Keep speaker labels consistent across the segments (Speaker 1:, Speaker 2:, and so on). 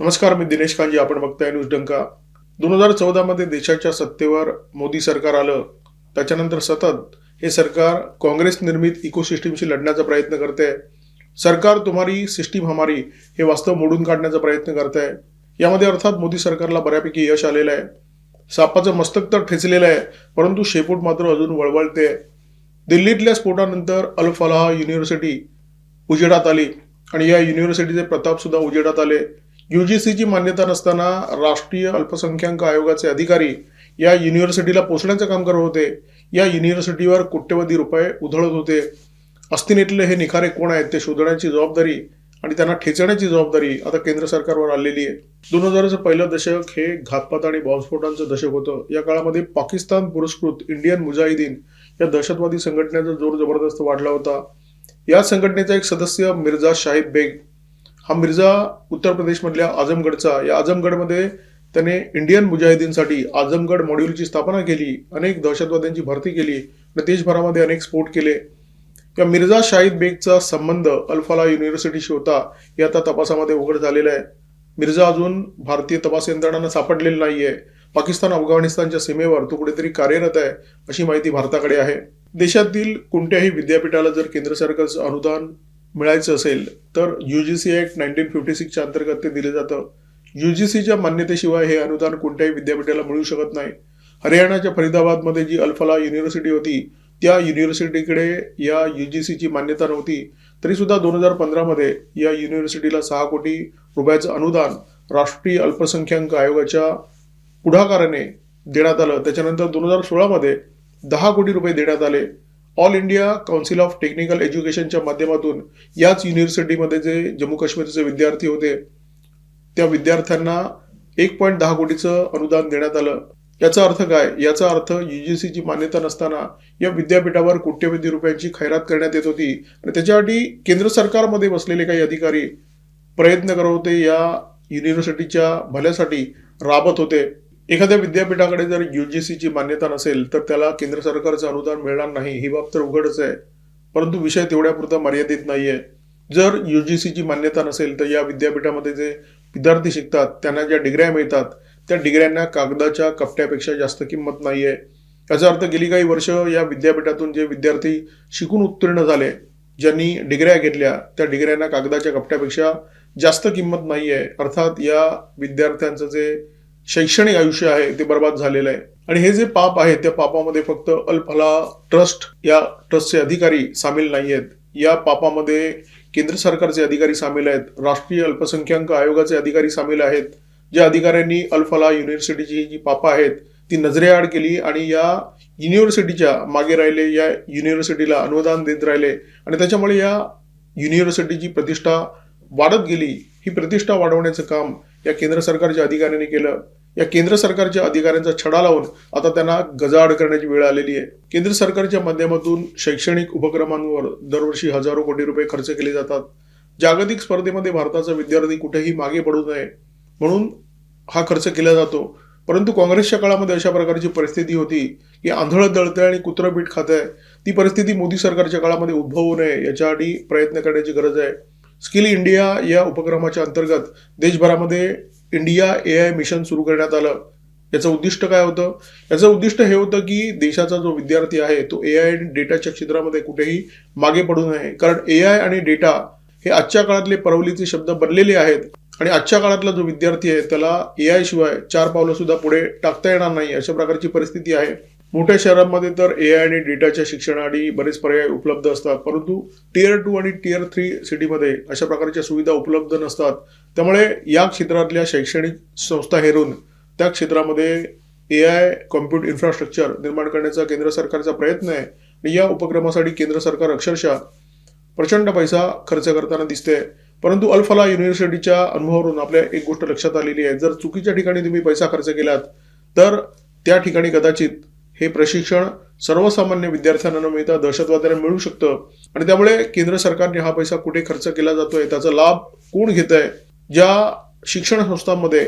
Speaker 1: नमस्कार मी दिनेश कांजी. आपण बघताय न्यूज डंका. दोन हजार चौदामध्ये देशाच्या सत्तेवर मोदी सरकार आलं. त्याच्यानंतर सतत हे सरकार काँग्रेस निर्मित इकोसिस्टीमशी लढण्याचा प्रयत्न करते. सरकार तुम्हारी सिस्टीम हमारी हे वास्तव मोडून काढण्याचा प्रयत्न करत आहे यामध्ये अर्थात मोदी सरकारला बऱ्यापैकी यश आलेलं आहे. सापाचं मस्तक तर ठेचलेलं आहे परंतु शेपूट मात्र अजून वळवळते. दिल्लीतल्या स्फोटानंतर अल फलाह युनिव्हर्सिटी उजेडात आली. आणि या युनिव्हर्सिटीचे प्रताप सुद्धा उजेडात आले. युजीसीची मान्यता नसताना राष्ट्रीय अल्पसंख्याक आयोगाचे अधिकारी या युनिव्हर्सिटीला पोचण्याचं काम करत होते. या युनिव्हर्सिटीवर कोट्यवधी रुपये उधळत होते. अस्तिनेतले हे निखारे कोण आहेत ते शोधण्याची जबाबदारी आणि त्यांना ठेचण्याची जबाबदारी आता केंद्र सरकारवर आलेली आहे. दोन हजारचं पहिलं दशक हे घातपात आणि बॉम्बस्फोटांचं दशक होतं. या काळामध्ये पाकिस्तान पुरस्कृत इंडियन मुजाहिदीन या दहशतवादी संघटनेचा जोर जबरदस्त वाढला होता. या संघटनेचा एक सदस्य मिर्झा शाहिद बेग हा मिर्झा उत्तर प्रदेशमधल्या आझमगडचा या आझमगडमध्ये त्याने इंडियन मुजाहिदीनसाठी आझमगड मॉड्यूलची स्थापना केली अनेक दहशतवाद्यांची भरती केली आणि देशभरामध्ये अनेक स्फोट केले. या मिर्झा शाहिद बेगचा संबंध अल्फाला युनिव्हर्सिटीशी होता हे आता तपासामध्ये उघड झालेलं आहे. मिर्झा अजून भारतीय तपास यंत्रणांना सापडलेला नाहीये. पाकिस्तान अफगाणिस्तानच्या सीमेवर तो कुठेतरी कार्यरत आहे अशी माहिती भारताकडे आहे. देशातील कोणत्याही विद्यापीठाला जर केंद्र सरकारचं अनुदान मिळायचं असेल तर U G C act nineteen fifty सिक्सच्या अंतर्गत ते दिलं जातं. यू जी सीच्या मान्यतेशिवाय हे अनुदान कोणत्याही विद्यापीठाला मिळू शकत नाही. हरियाणाच्या फरीदाबादमध्ये जी अल्फला युनिव्हर्सिटी होती त्या युनिव्हर्सिटीकडे या यू जी सीची मान्यता नव्हती. तरीसुद्धा दोन हजार पंधरामध्ये या युनिव्हर्सिटीला सहा कोटी रुपयाचं अनुदान राष्ट्रीय अल्पसंख्याक आयोगाच्या पुढाकाराने देण्यात आलं. त्याच्यानंतर दोन हजार सोळामध्ये दहा कोटी रुपये देण्यात आले. All India council of technical एज्युकेशनच्या माध्यमातून याच युनिव्हर्सिटीमध्ये जे जम्मू काश्मीरचे विद्यार्थी होते त्या विद्यार्थ्यांना एक पॉईंट दहा कोटीचं अनुदान देण्यात आलं. याचा अर्थ काय? याचा अर्थ युजीसीची मान्यता नसताना या विद्यापीठावर कोट्यवधी रुपयांची खैरात करण्यात येत होती. आणि त्याच्यासाठी केंद्र सरकारमध्ये बसलेले काही अधिकारी प्रयत्न करत होते या युनिव्हर्सिटीच्या भल्यासाठी राबत होते. एखाद्या विद्यापीठाकडे जर यूजीसीची मान्यता नसेल तर त्याला केंद्र सरकारचं अनुदान मिळणार नाही ही बाब तर उघडच आहे. परंतु विषय तेवढ्यापुरता मर्यादित नाहीये. जर यूजीसीची मान्यता नसेल तर या विद्यापीठामध्ये जे विद्यार्थी शिकतात त्यांना ज्या डिग्र्या मिळतात त्या डिग्र्यांना कागदाच्या कपट्यापेक्षा जास्त किंमत नाहीये. याचा अर्थ गेली काही वर्ष या विद्यापीठातून जे विद्यार्थी शिकून उत्तीर्ण झाले ज्यांनी डिग्र्या घेतल्या त्या डिग्र्यांना कागदाच्या कपट्यापेक्षा जास्त किंमत नाहीये. अर्थात या विद्यार्थ्यांचं जे शैक्षणिक आयुष्य आहे ते बर्बाद झालेलं आहे. आणि हे जे पाप आहे त्या पापामध्ये फक्त अल्फला ट्रस्ट या ट्रस्टचे अधिकारी सामील नाही आहेत या पापामध्ये केंद्र सरकारचे अधिकारी सामील आहेत राष्ट्रीय अल्पसंख्याक आयोगाचे अधिकारी सामील आहेत. ज्या अधिकाऱ्यांनी अल्फला युनिव्हर्सिटीची जी पापा आहेत ती नजरेआड केली आणि या युनिव्हर्सिटीच्या मागे राहिले या युनिव्हर्सिटीला अनुदान देत राहिले. आणि त्याच्यामुळे या युनिव्हर्सिटीची प्रतिष्ठा वाढत गेली. ही प्रतिष्ठा वाढवण्याचं काम या केंद्र सरकारच्या अधिकाऱ्यांनी केलं. या केंद्र सरकारच्या अधिकाऱ्यांचा छडा लावून आता त्यांना गजाआड करण्याची वेळ आलेली आहे. केंद्र सरकारच्या माध्यमातून शैक्षणिक उपक्रमांवर दरवर्षी हजारो कोटी रुपये खर्च केले जातात. जागतिक स्पर्धेमध्ये भारताचा विद्यार्थी कुठेही मागे पडू नये म्हणून हा खर्च केला जातो. परंतु काँग्रेसच्या काळामध्ये अशा प्रकारची परिस्थिती होती की आंधळं दळतंय आणि कुत्रं पीठ खात आहे ती परिस्थिती मोदी सरकारच्या काळामध्ये उद्भवू नये याच्यासाठी प्रयत्न करण्याची गरज आहे. स्किल इंडिया या उपक्रमाच्या अंतर्गत देशभरामध्ये इंडिया ए आय मिशन सुरू करण्यात आलं. याचं उद्दिष्ट काय होतं? याचं उद्दिष्ट हे होतं की देशाचा जो विद्यार्थी आहे तो ए आय आणि डेटाच्या क्षेत्रामध्ये कुठेही मागे पडू नये. कारण ए आय आणि डेटा हे आजच्या काळातले परवलीचे शब्द बनलेले आहेत आणि आजच्या काळातला जो विद्यार्थी आहे त्याला ए आय शिवाय चार पावलं सुद्धा पुढे टाकता येणार नाही अशा प्रकारची परिस्थिती आहे. मोठ्या शहरांमध्ये तर ए आय आणि डेटाच्या शिक्षणासाठी बरेच पर्याय उपलब्ध असतात. परंतु टिअर टू आणि टिअर थ्री सिटीमध्ये अशा प्रकारच्या सुविधा उपलब्ध नसतात. त्यामुळे या क्षेत्रातल्या शैक्षणिक संस्था हेरून त्या क्षेत्रामध्ये ए आय कॉम्प्युट इन्फ्रास्ट्रक्चर निर्माण करण्याचा केंद्र सरकारचा प्रयत्न आहे आणि या उपक्रमासाठी केंद्र सरकार अक्षरशः प्रचंड पैसा खर्च करताना दिसते. परंतु अल्फला युनिव्हर्सिटीच्या अनुभवावरून आपल्या एक गोष्ट लक्षात आलेली आहे. जर चुकीच्या ठिकाणी तुम्ही पैसा खर्च केलात तर त्या ठिकाणी कदाचित हे प्रशिक्षण सर्वसामान्य विद्यार्थ्यांना न मिळता दहशतवाद्यांना मिळू शकतं. आणि त्यामुळे केंद्र सरकारने हा पैसा कुठे खर्च केला जातोय त्याचा लाभ कोण घेत आहे ज्या शिक्षण संस्थांमध्ये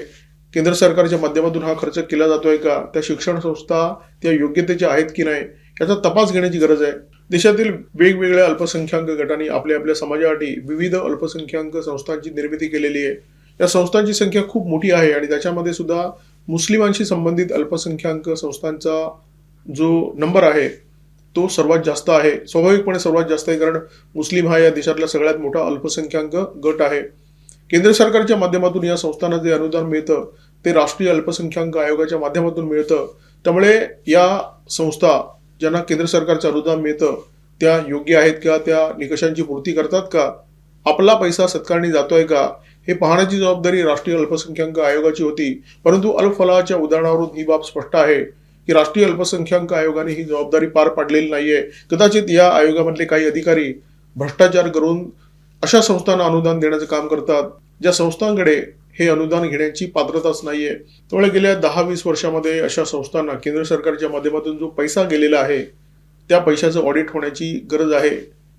Speaker 1: केंद्र सरकारच्या माध्यमातून हा खर्च केला जातोय का त्या शिक्षण संस्था त्या योग्यतेच्या आहेत की नाही याचा तपास घेण्याची गरज आहे. देशातील वेगवेगळ्या अल्पसंख्याक गटांनी आपल्या आपल्या समाजासाठी विविध अल्पसंख्याक संस्थांची निर्मिती केलेली आहे. या संस्थांची संख्या खूप मोठी आहे आणि त्याच्यामध्ये सुद्धा मुस्लिमांशी संबंधित अल्पसंख्याक संस्थांचा जो नंबर आहे तो सर्वात जास्त आहे. स्वाभाविकपणे सर्वात जास्त आहे कारण मुस्लिम हा या देशातला सगळ्यात मोठा अल्पसंख्याक गट आहे. केंद्र सरकारच्या माध्यमातून या संस्थांना जे अनुदान मिळतं ते राष्ट्रीय अल्पसंख्याक आयोगाच्या माध्यमातून मिळतं. त्यामुळे या संस्था ज्यांना केंद्र सरकारचं अनुदान मिळतं त्या योग्य आहेत का? त्या निकषांची पूर्ती करतात का? आपला पैसा सत्कारणी जातोय का? हे पाहण्याची जबाबदारी राष्ट्रीय अल्पसंख्याक आयोगाची होती. परंतु अल्पफलाच्या उदाहरणावरून ही बाब स्पष्ट आहे. की राष्ट्रीय अल्पसंख्याक आयोगाने ही जबाबदारी पार पाडलेली नाहीये. कदाचित या आयोगामधले काही अधिकारी भ्रष्टाचार करून अशा संस्थांना अनुदान देण्याचं काम करतात ज्या संस्थांकडे हे अनुदान घेण्याची पात्रताच नाहीये. त्यामुळे गेल्या दहा वीस वर्षामध्ये अशा संस्थांना केंद्र सरकारच्या माध्यमातून जो पैसा गेलेला आहे त्या पैशाचं ऑडिट होण्याची गरज आहे.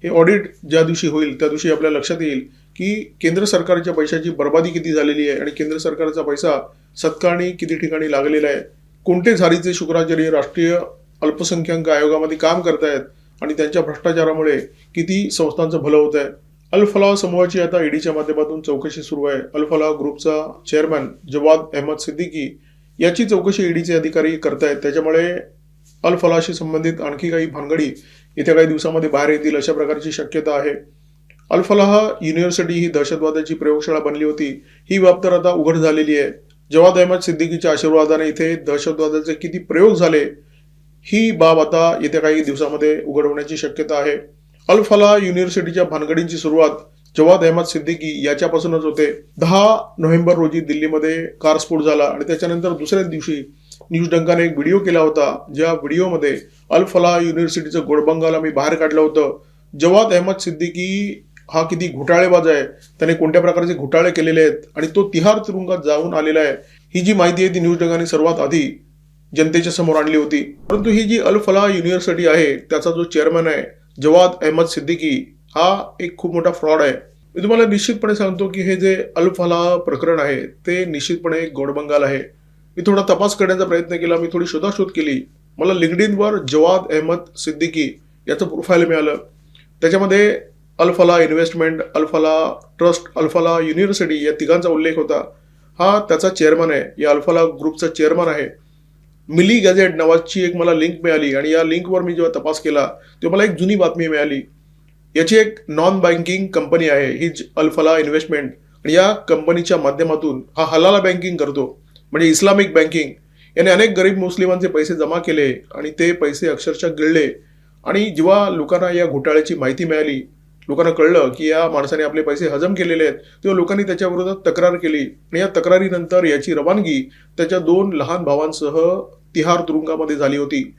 Speaker 1: हे ऑडिट ज्या दिवशी होईल त्या दिवशी आपल्या लक्षात येईल की केंद्र सरकारच्या पैशाची बर्बादी किती झालेली आहे आणि केंद्र सरकारचा पैसा सत्कारणी किती ठिकाणी लागलेला आहे. कोणते झारीचे शुक्राचार्य राष्ट्रीय अल्पसंख्याक आयोगामध्ये काम करतायत आणि त्यांच्या भ्रष्टाचारामुळे किती संस्थांचं भलं होत आहे अल्फलाह समूहाची आता ईडीच्या माध्यमातून चौकशी सुरू आहे. अल ग्रुपचा चेअरमॅन जवाद अहमद सिद्दीकी याची चौकशी ईडीचे अधिकारी करतायत. त्याच्यामुळे अल्फलाशी संबंधित आणखी काही भानगडी येत्या काही दिवसामध्ये बाहेर येतील अशा प्रकारची शक्यता आहे. अल्फलाह युनिव्हर्सिटी ही दहशतवादाची प्रयोगशाळा बनली होती. ही बाब तर आता उघड झालेली आहे. जवाद अहमद सिद्दीकीच्या आशीर्वादाने इथे दहशतवादाचे किती प्रयोग झाले ही बाब आता येत्या काही दिवसामध्ये उघड होण्याची शक्यता आहे. अल फलाह युनिव्हर्सिटीच्या भानगडींची सुरुवात जवाद अहमद सिद्दीकी याच्यापासूनच होते. दहा नोव्हेंबर रोजी दिल्लीमध्ये कार स्फोट झाला आणि त्याच्यानंतर दुसऱ्याच दिवशी न्यूज डंकाने एक व्हिडिओ केला होता ज्या व्हिडिओमध्ये अल फलाह युनिव्हर्सिटीचं गोडबंगाला आम्ही बाहेर काढलं होतं. जवाद अहमद सिद्दीकी हा किती घोटाळेबाज आहे. त्याने कोणत्या प्रकारचे घोटाळे केलेले आहेत? आणि तो तिहार तुरुंगात जाऊन आलेला आहे. ही जी माहिती आहे ती न्यूज डंकाने सर्वात आधी जनतेच्या समोर आणली होती. परंतु ही जी अल फलाह युनिव्हर्सिटी आहे त्याचा जो चेअरमॅन आहे जवाद अहमद सिद्दीकी हा एक खूप मोठा फ्रॉड आहे. मी तुम्हाला निश्चितपणे सांगतो की हे जे अल फलाह प्रकरण आहे ते निश्चितपणे एक गोडबंगाल आहे. मी थोडा तपास करण्याचा प्रयत्न केला मी थोडी शोधाशोध केली. मला लिंगडिनवर जवाद अहमद सिद्दीकी याचं प्रोफाईल मिळालं. त्याच्यामध्ये Al Falah investment Al Falah trust Al Falah university या तिघांचा उल्लेख होता. हा त्याचा चेअरमन आहे. या अल्फला ग्रुपचा चेअरमन आहे. मिली गॅझेट नावाची एक मला लिंक मिळाली आणि या लिंकवर मी जेव्हा तपास केला तेव्हा मला एक जुनी बातमी मिळाली. याची एक नॉन बँकिंग कंपनी आहे. ही अल्फला इन्व्हेस्टमेंट आणि या कंपनीच्या माध्यमातून हा हलाला बँकिंग करतो. म्हणजे इस्लामिक बँकिंग याने अनेक गरीब मुस्लिमांचे पैसे जमा केले आणि ते पैसे अक्षरशः गिळले. आणि जेव्हा लोकांना या घोटाळ्याची माहिती मिळाली लोकांना कळलं की या माणसाने आपले पैसे हजम केलेले आहेत. तेव्हा लोकांनी त्याच्या विरोधात तक्रार केली. आणि या तक्रारीनंतर याची रवानगी त्याच्या दोन लहान भावांसह तिहार तुरुंगामध्ये झाली होती.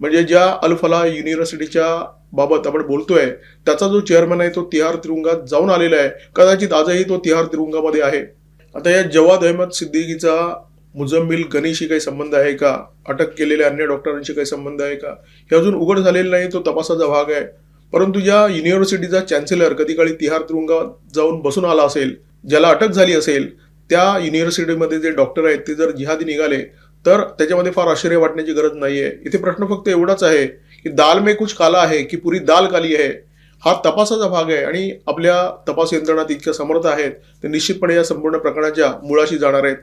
Speaker 1: म्हणजे ज्या अल्फला युनिव्हर्सिटीच्या बाबत आपण बोलतोय त्याचा जो चेअरमन आहे तो तिहार तुरुंगात जाऊन आलेला आहे. कदाचित आजही तो तिहार तुरुंगामध्ये आहे. आता या जवाद अहमद सिद्दीकीचा मुजम्मिल गनीशी काही संबंध आहे का? अटक केलेल्या अन्य डॉक्टरांशी काही संबंध आहे का? हे अजून उघड झालेलं नाही तो तपासाचा भाग आहे. परंतु ज्या युनिव्हर्सिटीचा चॅन्सेलर कधी काळी तिहार तुरुंगात जाऊन बसून आला असेल ज्याला अटक झाली असेल त्या युनिव्हर्सिटीमध्ये जे डॉक्टर आहेत ते जर जिहादी निघाले तर त्याच्यामध्ये फार आश्चर्य वाटण्याची गरज नाही आहे इथे प्रश्न फक्त एवढाच आहे की दाल में कुछ काला आहे की पुरी दाल काली आहे हा तपासाचा भाग आहे आणि आपल्या तपास यंत्रणात इतक्या समर्थ आहेत ते निश्चितपणे या संपूर्ण प्रकरणाच्या मुळाशी जाणार आहेत.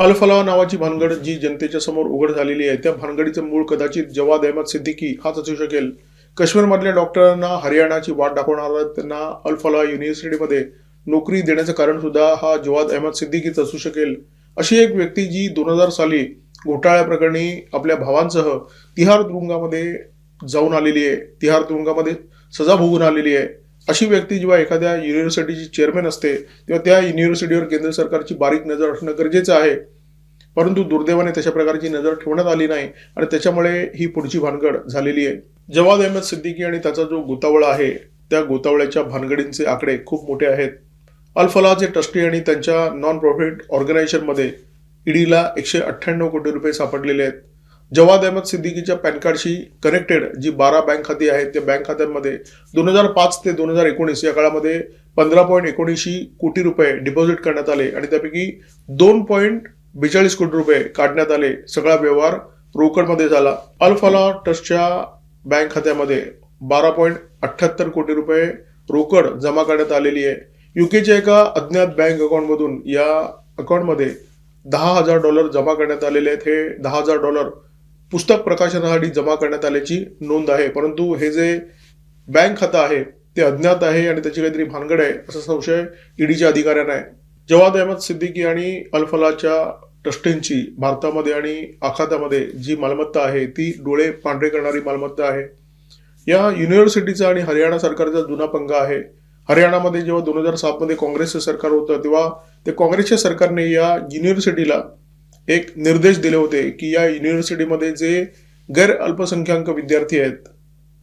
Speaker 1: अल्फला नावाची भानगड जी जनतेच्या समोर उघड झालेली आहे त्या भानगडीचं मूळ कदाचित जवाद अहमद सिद्दीकी हाच असू शकेल. काश्मीरमधल्या डॉक्टरांना हरियाणाची वाट दाखवणारा त्यांना अल्फला युनिव्हर्सिटीमध्ये नोकरी देण्याचं कारण सुद्धा हा जवाद अहमद सिद्दीकीच असू शकेल. अशी एक व्यक्ती जी दोन हजार साली घोटाळ्या प्रकरणी आपल्या भावांसह तिहार तुरुंगामध्ये जाऊन आलेली आहे. तिहार तुरुंगामध्ये सजा भोगून आलेली आहे. अशी व्यक्ती जेव्हा एखाद्या युनिव्हर्सिटीची चेअरमॅन असते तेव्हा त्या युनिव्हर्सिटीवर केंद्र सरकारची बारीक नजर असणं गरजेचं आहे. परंतु दुर्दैवाने तशा प्रकारची नजर ठेवण्यात आली नाही आणि त्याच्यामुळे ही पुढची भानगड झालेली आहे. जवाद अहमद सिद्दीकी आणि त्याचा जो गोतावळा आहे त्या गोतावळ्याच्या भानगडींचे आकडे खूप मोठे आहेत. अल्फलाचे ट्रस्टी आणि त्यांच्या नॉन प्रॉफिट ऑर्गनायझेशनमध्ये ईडीला एकशे अठ्ठ्याण्णव कोटी रुपये सापडलेले आहेत. जवाद अहमद सिद्दीकीच्या पॅन कार्डशी कनेक्टेड जी बारा बँक खाती आहेत त्या बँक खात्यांमध्ये दोन हजार पाच ते दोन हजार एकोणीस या काळामध्ये पंधरा पॉईंट एकोणीसशे कोटी रुपये डिपॉझिट करण्यात आले आणि त्यापैकी दोन पॉईंट बेचाळीस कोटी रुपये काढण्यात आले. सगळा व्यवहार रोकडमध्ये झाला. अल्फाला ट्रस्टच्या बँक खात्यामध्ये बारा पॉईंट अठ्ठ्याहत्तर कोटी रुपये रोकड जमा करण्यात आलेली आहे. युकेच्या एका अज्ञात बँक अकाउंटमधून या अकाउंटमध्ये दहा हजार डॉलर जमा करण्यात आलेले आहेत. हे दहा हजार डॉलर पुस्तक प्रकाशनासाठी जमा करण्यात आल्याची नोंद आहे. परंतु हे जे बँक खातं आहे ते अज्ञात आहे आणि त्याची काहीतरी भानगड आहे असा संशय ईडीच्या अधिकाऱ्यांना आहे. जवाद अहमद सिद्दीकी आणि अल्फलाच्या ट्रस्टींची भारतामध्ये आणि आखातामध्ये जी मालमत्ता आहे ती डोळे पांढरे करणारी मालमत्ता आहे. या युनिव्हर्सिटीचा आणि हरियाणा सरकारचा जुना पंगा आहे. हरियाणामध्ये जेव्हा दोन हजार सातमध्ये काँग्रेसचं सरकार होतं तेव्हा ते काँग्रेसच्या सरकारने या युनिव्हर्सिटीला एक निर्देश दिले होते की या युनिव्हर्सिटीमध्ये जे गैर अल्पसंख्याक विद्यार्थी आहेत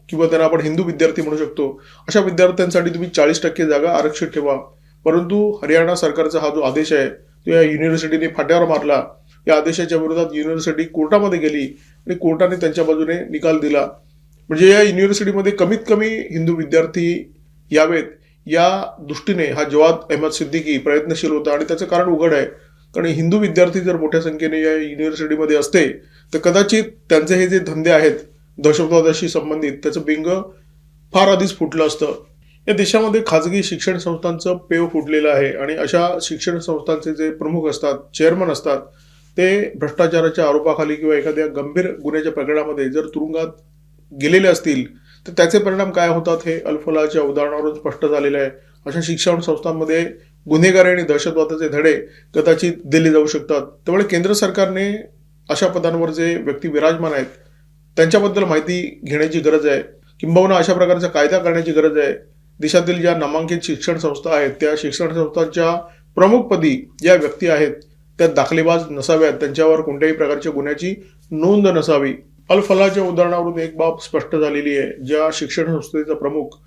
Speaker 1: किंवा त्यांना आपण हिंदू विद्यार्थी म्हणू शकतो अशा विद्यार्थ्यांसाठी तुम्ही चाळीस टक्के जागा आरक्षित ठेवा. परंतु हरियाणा सरकारचा हा जो आदेश आहे तो या युनिव्हर्सिटीने फाट्यावर मारला. या आदेशाच्या विरोधात युनिव्हर्सिटी कोर्टामध्ये गेली आणि कोर्टाने त्यांच्या बाजूने निकाल दिला. म्हणजे या युनिव्हर्सिटीमध्ये कमीत कमी हिंदू विद्यार्थी यावेत या दृष्टीने हा जवाद अहमद सिद्दीकी प्रयत्नशील होता आणि त्याचं कारण उघड आहे. कारण हिंदू विद्यार्थी जर मोठ्या संख्येने या युनिव्हर्सिटीमध्ये असते तर कदाचित त्यांचे हे जे धंदे आहेत दहशतवादाशी संबंधित त्याचं बिंग फार आधीच फुटलं असतं. या देशामध्ये खाजगी शिक्षण संस्थांचं पेव फुटलेलं आहे आणि अशा शिक्षण संस्थांचे जे प्रमुख असतात चेअरमन असतात ते भ्रष्टाचाराच्या आरोपाखाली किंवा एखाद्या गंभीर गुन्ह्याच्या प्रकरणामध्ये जर तुरुंगात गेलेले असतील तर त्याचे परिणाम काय होतात हे अल्फलाच्या उदाहरणावरून स्पष्ट झालेलं आहे. अशा शिक्षण संस्थांमध्ये गुन्हेगारी आणि दहशतवादाचे धडे कदाचित दिले जाऊ शकतात. त्यामुळे केंद्र सरकारने अशा पदांवर जे व्यक्ती विराजमान आहेत त्यांच्याबद्दल माहिती घेण्याची गरज आहे. किंबहुना अशा प्रकारचा कायदा करण्याची गरज आहे. देशातील ज्या नामांकित शिक्षण संस्था आहेत त्या शिक्षण संस्थांच्या प्रमुखपदी ज्या व्यक्ती आहेत त्या दाखलेबाज नसाव्यात. त्यांच्यावर कोणत्याही प्रकारच्या गुन्ह्याची नोंद नसावी. अल फलाच्या उदाहरणावरून एक बाब स्पष्ट झालेली आहे. ज्या शिक्षण संस्थेचा प्रमुख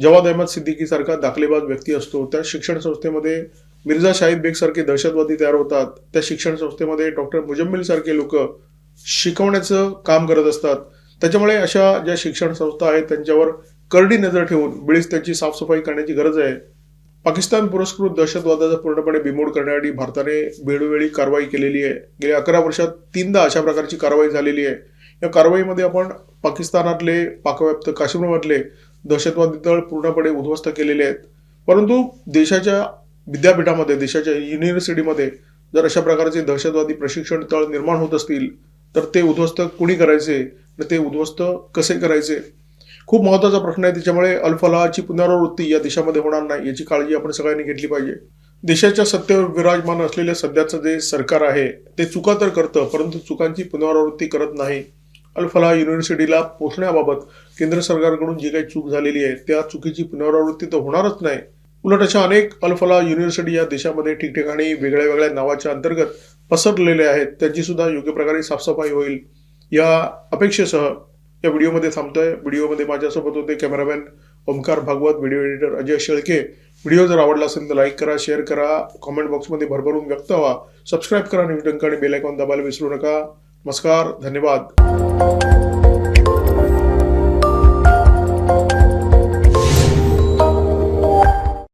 Speaker 1: जवाद अहमद सिद्दीकी सारखा दाखलेबाज व्यक्ती असतो त्या शिक्षण संस्थेमध्ये मिर्झा शाहिद बेग सारखे दहशतवादी तयार होतात. त्या शिक्षण संस्थेमध्ये डॉक्टर मुजम्मिल सारखे लोक शिकवण्याचं काम करत असतात. त्याच्यामुळे अशा ज्या शिक्षण संस्था आहेत त्यांच्यावर करडी नजर ठेवून वेळीच त्यांची साफसफाई करण्याची गरज आहे. पाकिस्तान पुरस्कृत दहशतवादाचा पूर्णपणे बिमोड करण्यासाठी भारताने वेळोवेळी कारवाई केलेली आहे. गेल्या अकरा वर्षात तीनदा अशा प्रकारची कारवाई झालेली आहे. या कारवाईमध्ये आपण पाकिस्तानातले पाकव्याप्त काश्मीरमधले दहशतवादी तळ पूर्णपणे उद्ध्वस्त केलेले आहेत. परंतु देशाच्या विद्यापीठामध्ये देशाच्या युनिव्हर्सिटीमध्ये जर अशा प्रकारचे दहशतवादी प्रशिक्षण तळ निर्माण होत असतील तर ते उद्ध्वस्त कुणी करायचे? आणि ते उद्ध्वस्त कसे करायचे? खूप महत्त्वाचा प्रश्न आहे त्याच्यामुळे अल्फलाची पुनरावृत्ती या देशामध्ये होणार नाही याची काळजी आपण सगळ्यांनी घेतली पाहिजे. देशाच्या सत्तेवर विराजमान असलेलं सध्याचं जे सरकार आहे ते चुका तर करतं परंतु चुकांची पुनरावृत्ती करत नाही. अल्फला युनिव्हर्सिटीला पोचण्याबाबत केंद्र सरकारकडून जी काही चूक झालेली आहे त्या चुकीची पुनरावृत्ती तर होणारच नाही. उलट अशा अनेक अल्फला युनिव्हर्सिटी या देशामध्ये ठिकठिकाणी वेगळ्या वेगळ्या नावाच्या अंतर्गत पसरलेल्या आहेत त्यांची सुद्धा योग्य प्रकारे साफसफाई होईल या अपेक्षेसह या व्हिडिओमध्ये थांबतोय. व्हिडिओमध्ये माझ्यासोबत होते cameraman Omkar Bhagwat video editor Ajay Shelke. Video जर आवडला असेल तर लाईक करा शेअर करा. कॉमेंट बॉक्समध्ये भरभरून व्यक्त व्हा. सबस्क्राईब करा न्यूज डंक आणि बेलायकॉन दाबायला विसरू नका. नमस्कार धन्यवाद.